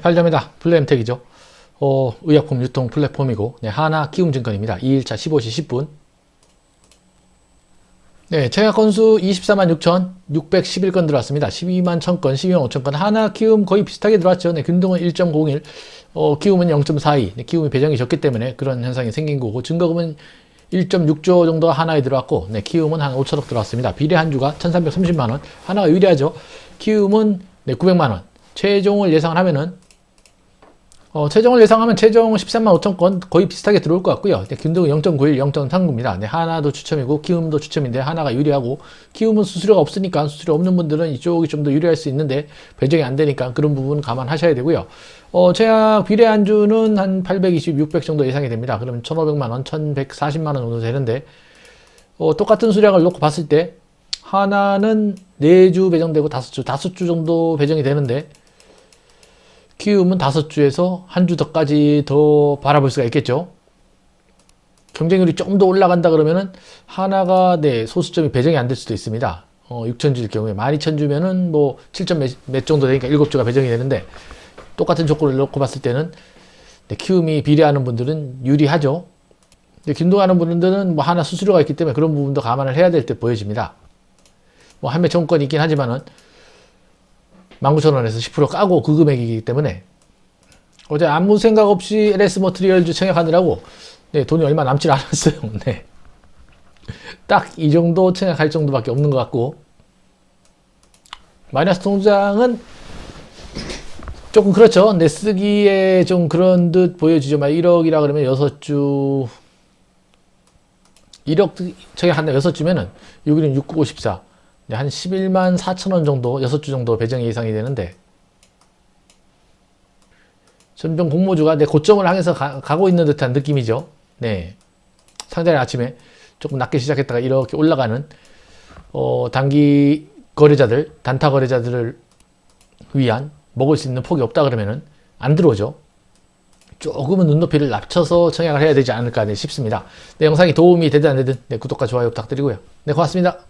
발점이다. 블루엠텍이죠. 어, 의약품 유통 플랫폼이고, 네, 하나 키움증권입니다. 2일차 15시 10분. 네, 청약 건수 24만 6천 611건 들어왔습니다. 12만 1000건, 12만 5천건. 하나 키움 거의 비슷하게 들어왔죠. 네, 균등은 1.01, 어, 키움은 0.42. 네, 키움이 배정이 적기 때문에 그런 현상이 생긴 거고, 증거금은 1.6조 정도가 하나에 들어왔고, 네, 키움은 한 5천억 들어왔습니다. 비례 한 주가 1330만 원. 하나가 유리하죠. 키움은 네, 900만 원. 최종을 예상을 하면은 어, 최종을 예상하면 최종 13만 5천 건 거의 비슷하게 들어올 것 같고요. 네, 김동우 0.91, 0.39입니다. 네, 하나도 추첨이고 키움도 추첨인데 하나가 유리하고 키움은 수수료가 없으니까 수수료 없는 분들은 이쪽이 좀 더 유리할 수 있는데 배정이 안 되니까 그런 부분 감안하셔야 되고요. 어, 최악 비례 안주는 한 820, 600 정도 예상이 됩니다. 그러면 1,500만 원, 1,140만 원 정도 되는데 어, 똑같은 수량을 놓고 봤을 때 하나는 4주 배정되고 5주, 5주 정도 배정이 되는데 키움은 다섯 주에서 한 주 더까지 더 바라볼 수가 있겠죠. 경쟁률이 조금 더 올라간다 그러면은 하나가 네 소수점이 배정이 안 될 수도 있습니다. 어, 6천 주일 경우에 12,000주면은 뭐 7점 몇, 몇 정도 되니까 7주가 배정이 되는데 똑같은 조건을 놓고 봤을 때는 네, 키움이 비례하는 분들은 유리하죠. 근데 균등하는 분들은 뭐 하나 수수료가 있기 때문에 그런 부분도 감안을 해야 될 때 보여집니다. 뭐 한매 정권이 있긴 하지만은 19,000원에서 10% 까고 그 금액이기 때문에 어제 아무 생각 없이 LS 머트리얼즈 청약하느라고 네, 돈이 얼마 남질 않았어요. 네. 딱 이 정도 청약할 정도밖에 없는 것 같고 마이너스 통장은 조금 그렇죠. 내 쓰기에 좀 그런 듯 보여주죠. 막 1억이라 그러면 6주 1억 청약한다 6주면은 6일은 6, 9, 54. 네, 한 11만 4천 원 정도, 6주 정도 배정이 예상이 되는데, 점점 공모주가 내 고점을 향해서 가, 고 있는 듯한 느낌이죠. 네. 상장의 아침에 조금 낮게 시작했다가 이렇게 올라가는, 어, 단기 거래자들, 단타 거래자들을 위한 먹을 수 있는 폭이 없다 그러면은 안 들어오죠. 조금은 눈높이를 낮춰서 청약을 해야 되지 않을까 싶습니다. 네, 영상이 도움이 되든 안 되든 네, 구독과 좋아요 부탁드리고요. 네, 고맙습니다.